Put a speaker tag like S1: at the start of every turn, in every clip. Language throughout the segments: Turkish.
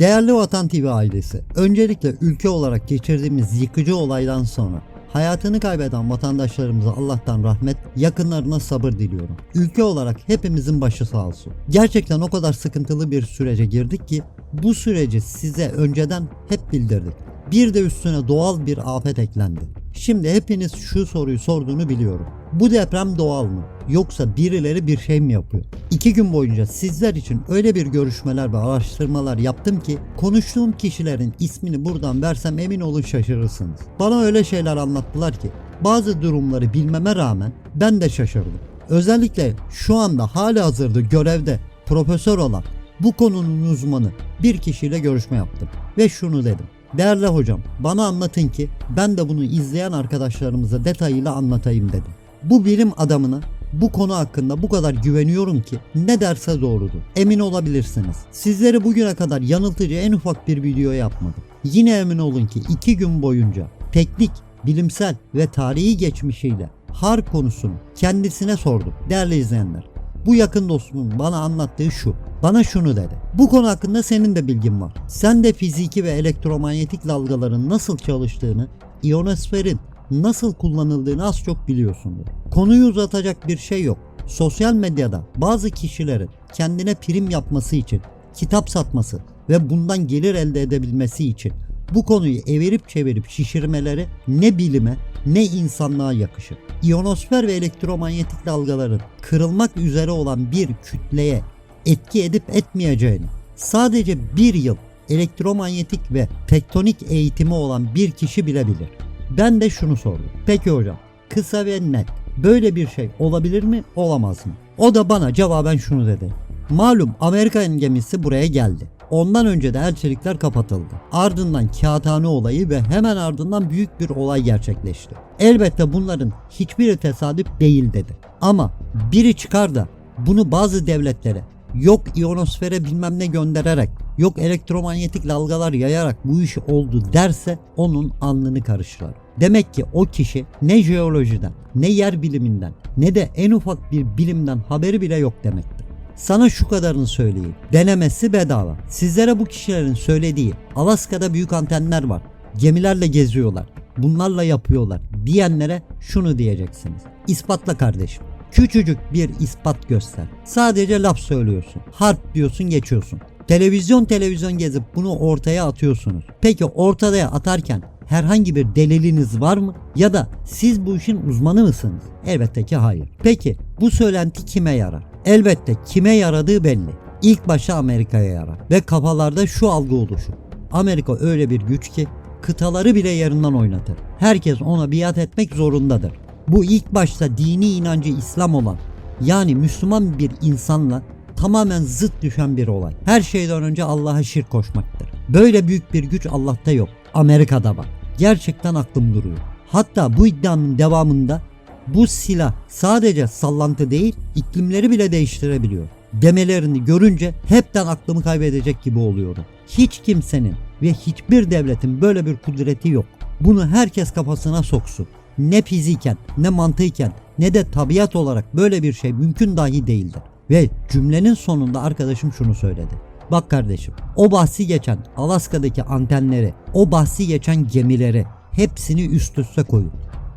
S1: Değerli Vatan TV ailesi, öncelikle ülke olarak geçirdiğimiz yıkıcı olaydan sonra hayatını kaybeden vatandaşlarımıza Allah'tan rahmet, yakınlarına sabır diliyorum. Ülke olarak hepimizin başı sağ olsun. Gerçekten o kadar sıkıntılı bir sürece girdik ki bu süreci size önceden hep bildirdik. Bir de üstüne doğal bir afet eklendi. Şimdi hepiniz şu soruyu sorduğunu biliyorum. Bu deprem doğal mı? Yoksa birileri bir şey mi yapıyor? İki gün boyunca sizler için öyle bir görüşmeler ve araştırmalar yaptım ki konuştuğum kişilerin ismini buradan versem emin olun şaşırırsınız. Bana öyle şeyler anlattılar ki bazı durumları bilmeme rağmen ben de şaşırdım. Özellikle şu anda hali hazırda görevde profesör olan bu konunun uzmanı bir kişiyle görüşme yaptım ve şunu dedim. Değerli hocam bana anlatın ki ben de bunu izleyen arkadaşlarımıza detayıyla anlatayım dedim. Bu bilim adamına bu konu hakkında bu kadar güveniyorum ki ne derse doğrudur. Emin olabilirsiniz. Sizleri bugüne kadar yanıltıcı en ufak bir video yapmadım. Yine emin olun ki iki gün boyunca teknik, bilimsel ve tarihi geçmişiyle har konusunu kendisine sordum. Değerli izleyenler bu yakın dostumun bana anlattığı şu. Bana şunu dedi. Bu konu hakkında senin de bilgin var. Sen de fiziki ve elektromanyetik dalgaların nasıl çalıştığını, iyonosferin nasıl kullanıldığını az çok biliyorsundur. Konuyu uzatacak bir şey yok. Sosyal medyada bazı kişilerin kendine prim yapması için, kitap satması ve bundan gelir elde edebilmesi için bu konuyu evirip çevirip şişirmeleri ne bilime ne insanlığa yakışır. İyonosfer ve elektromanyetik dalgaların kırılmak üzere olan bir kütleye etki edip etmeyeceğini sadece bir yıl elektromanyetik ve tektonik eğitimi olan bir kişi bilebilir. Ben de şunu sordum. Peki hocam kısa ve net böyle bir şey olabilir mi olamaz mı? O da bana cevaben şunu dedi. Malum Amerikan gemisi buraya geldi. Ondan önce de elçilikler kapatıldı. Ardından kağıthane olayı ve hemen ardından büyük bir olay gerçekleşti. Elbette bunların hiçbiri tesadüf değil dedi. Ama biri çıkar da bunu bazı devletlere yok iyonosfere bilmem ne göndererek yok elektromanyetik dalgalar yayarak bu iş oldu derse onun alnını karıştırır. Demek ki o kişi ne jeolojiden ne yer biliminden ne de en ufak bir bilimden haberi bile yok demektir. Sana şu kadarını söyleyeyim. Denemesi bedava. Sizlere bu kişilerin söylediği Alaska'da büyük antenler var. Gemilerle geziyorlar. Bunlarla yapıyorlar diyenlere şunu diyeceksiniz. İspatla kardeşim. Küçücük bir ispat göster. Sadece laf söylüyorsun. Harp diyorsun geçiyorsun. Televizyon televizyon gezip bunu ortaya atıyorsunuz. Peki ortaya atarken herhangi bir deliliniz var mı? Ya da siz bu işin uzmanı mısınız? Elbette ki hayır. Peki bu söylenti kime yarar? Elbette kime yaradığı belli. İlk başta Amerika'ya yarar ve kafalarda şu algı oluşur. Amerika öyle bir güç ki kıtaları bile yerinden oynatır. Herkes ona biat etmek zorundadır. Bu ilk başta dini inancı İslam olan yani Müslüman bir insanla tamamen zıt düşen bir olay. Her şeyden önce Allah'a şirk koşmaktır. Böyle büyük bir güç Allah'ta yok. Amerika'da var. Gerçekten aklım duruyor. Hatta bu iddianın devamında bu silah sadece sallantı değil iklimleri bile değiştirebiliyor. Demelerini görünce hepten aklımı kaybedecek gibi oluyorum. Hiç kimsenin ve hiçbir devletin böyle bir kudreti yok. Bunu herkes kafasına soksun. Ne fiziken ne mantıken ne de tabiat olarak böyle bir şey mümkün dahi değildir. Ve cümlenin sonunda arkadaşım şunu söyledi. Bak kardeşim o bahsi geçen Alaska'daki antenleri, o bahsi geçen gemileri hepsini üst üste koyun.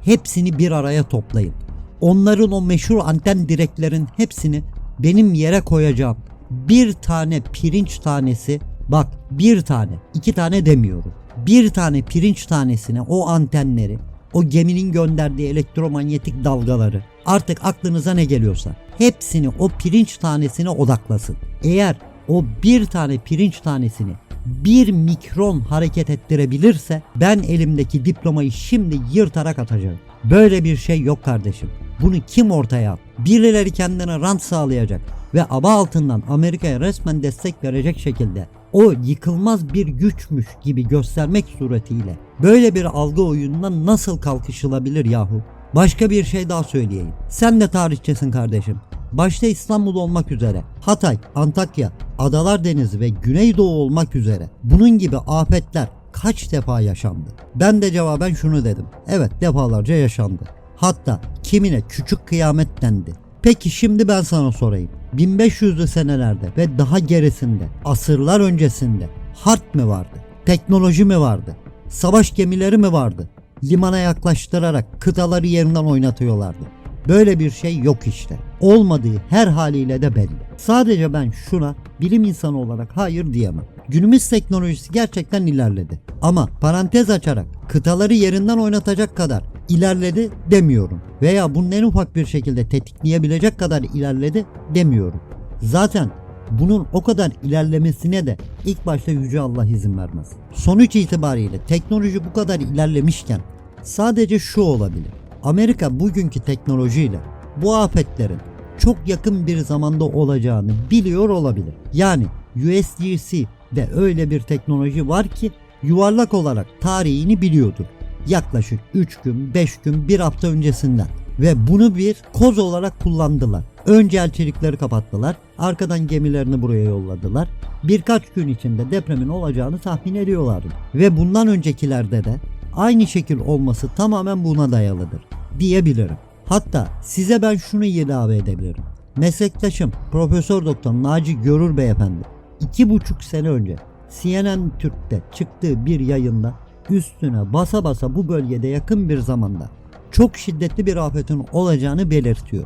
S1: Hepsini bir araya toplayın. Onların o meşhur anten direklerin hepsini benim yere koyacağım. Bir tane pirinç tanesi bak bir tane iki tane demiyorum. Bir tane pirinç tanesine o antenleri o geminin gönderdiği elektromanyetik dalgaları artık aklınıza ne geliyorsa hepsini o pirinç tanesine odaklasın. Eğer o bir tane pirinç tanesini bir mikron hareket ettirebilirse ben elimdeki diplomayı şimdi yırtarak atacağım. Böyle bir şey yok kardeşim. Bunu kim ortaya at? Birileri kendine rant sağlayacak ve aba altından Amerika'ya resmen destek verecek şekilde o yıkılmaz bir güçmüş gibi göstermek suretiyle böyle bir algı oyununa nasıl kalkışılabilir yahu? Başka bir şey daha söyleyeyim. Sen de tarihçesin kardeşim. Başta İstanbul olmak üzere Hatay, Antakya, Adalar Denizi ve Güneydoğu olmak üzere bunun gibi afetler kaç defa yaşandı? Ben de cevaben şunu dedim. Evet defalarca yaşandı. Hatta kimine küçük kıyamet dendi. Peki şimdi ben sana sorayım. 1500'lü senelerde ve daha gerisinde, asırlar öncesinde Harp mi vardı? Teknoloji mi vardı? Savaş gemileri mi vardı? Limana yaklaştırarak kıtaları yerinden oynatıyorlardı. Böyle bir şey yok işte. Olmadığı her haliyle de belli. Sadece ben şuna bilim insanı olarak hayır diyemem. Günümüz teknolojisi gerçekten ilerledi. Ama parantez açarak kıtaları yerinden oynatacak kadar ilerledi demiyorum. Veya bunun en ufak bir şekilde tetikleyebilecek kadar ilerledi demiyorum. Zaten bunun o kadar ilerlemesine de ilk başta Yüce Allah izin vermez. Sonuç itibariyle teknoloji bu kadar ilerlemişken sadece şu olabilir. Amerika bugünkü teknolojiyle bu afetlerin çok yakın bir zamanda olacağını biliyor olabilir. Yani USGC de öyle bir teknoloji var ki yuvarlak olarak tarihini biliyordur. Yaklaşık 3 gün, 5 gün, 1 hafta öncesinden ve bunu bir koz olarak kullandılar. Önce elçilikleri kapattılar, arkadan gemilerini buraya yolladılar. Birkaç gün içinde depremin olacağını tahmin ediyorlardı. Ve bundan öncekilerde de aynı şekil olması tamamen buna dayalıdır diyebilirim. Hatta size ben şunu ilave edebilirim. Meslektaşım Profesör Doktor Naci Görür Beyefendi iki buçuk sene önce CNN Türk'te çıktığı bir yayında üstüne basa basa bu bölgede yakın bir zamanda çok şiddetli bir afetin olacağını belirtiyor.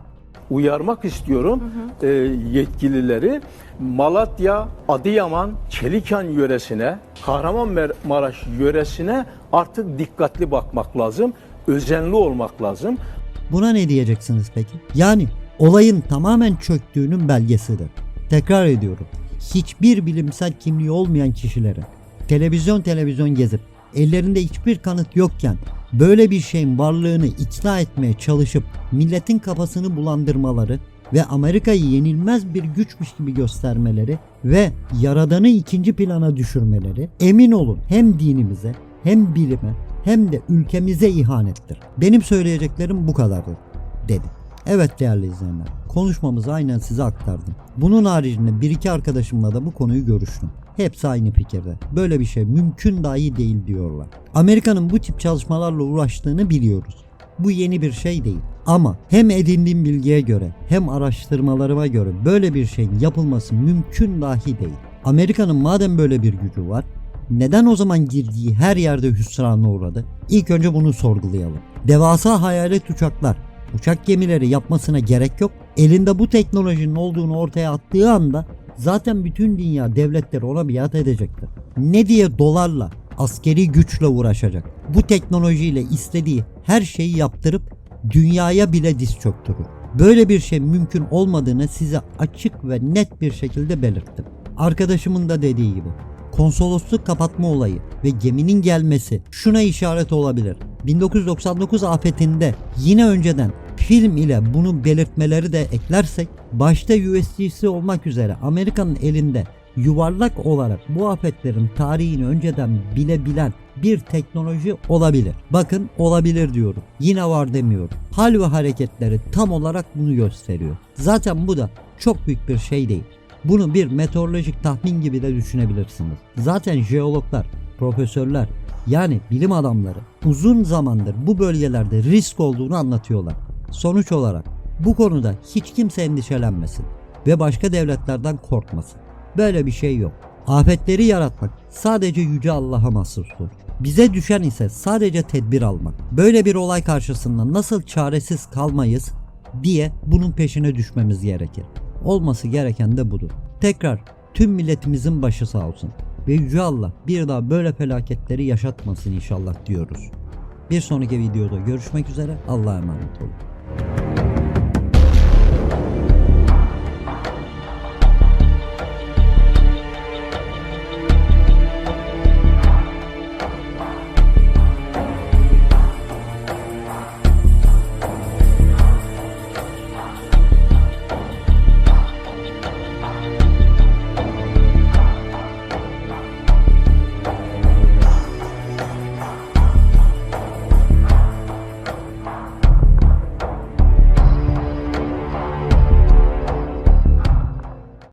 S2: uyarmak istiyorum e, yetkilileri Malatya, Adıyaman, Çelikan yöresine, Kahramanmaraş yöresine artık dikkatli bakmak lazım, özenli olmak lazım.
S1: Buna ne diyeceksiniz peki? Yani olayın tamamen çöktüğünün belgesidir. Tekrar ediyorum. Hiçbir bilimsel kimliği olmayan kişilerin televizyon televizyon gezip ellerinde hiçbir kanıt yokken böyle bir şeyin varlığını ikna etmeye çalışıp milletin kafasını bulandırmaları ve Amerika'yı yenilmez bir güçmüş gibi göstermeleri ve yaradanı ikinci plana düşürmeleri emin olun hem dinimize hem bilime hem de ülkemize ihanettir. Benim söyleyeceklerim bu kadardır dedi. Evet değerli izleyenler, konuşmamızı aynen size aktardım. Bunun haricinde bir iki arkadaşımla da bu konuyu görüştüm. Hepsi aynı fikirde. Böyle bir şey mümkün dahi değil diyorlar. Amerika'nın bu tip çalışmalarla uğraştığını biliyoruz. Bu yeni bir şey değil. Ama hem edindiğim bilgiye göre hem araştırmalarıma göre böyle bir şeyin yapılması mümkün dahi değil. Amerika'nın madem böyle bir gücü var, neden o zaman girdiği her yerde hüsrana uğradı? İlk önce bunu sorgulayalım. Devasa hayalet uçaklar, uçak gemileri yapmasına gerek yok. Elinde bu teknolojinin olduğunu ortaya attığı anda zaten bütün dünya devletleri ona biat edecektir. Ne diye dolarla, askeri güçle uğraşacak. Bu teknolojiyle istediği her şeyi yaptırıp dünyaya bile diz çöktürür. Böyle bir şey mümkün olmadığını size açık ve net bir şekilde belirttim. Arkadaşımın da dediği gibi konsolosluk kapatma olayı ve geminin gelmesi şuna işaret olabilir. 1999 afetinde yine önceden film ile bunu belirtmeleri de eklersek başta USGC olmak üzere Amerika'nın elinde yuvarlak olarak bu afetlerin tarihini önceden bilebilen bir teknoloji olabilir. Bakın olabilir diyorum. Yine var demiyorum. Hal ve hareketleri tam olarak bunu gösteriyor. Zaten bu da çok büyük bir şey değil. Bunu bir meteorolojik tahmin gibi de düşünebilirsiniz. Zaten jeologlar, profesörler yani bilim adamları uzun zamandır bu bölgelerde risk olduğunu anlatıyorlar. Sonuç olarak bu konuda hiç kimse endişelenmesin ve başka devletlerden korkmasın. Böyle bir şey yok. Afetleri yaratmak sadece yüce Allah'a mahsustur. Bize düşen ise sadece tedbir almak. Böyle bir olay karşısında nasıl çaresiz kalmayız diye bunun peşine düşmemiz gerekir. Olması gereken de budur. Tekrar tüm milletimizin başı sağ olsun. Ve Yüce Allah bir daha böyle felaketleri yaşatmasın inşallah diyoruz. Bir sonraki videoda görüşmek üzere. Allah'a emanet olun.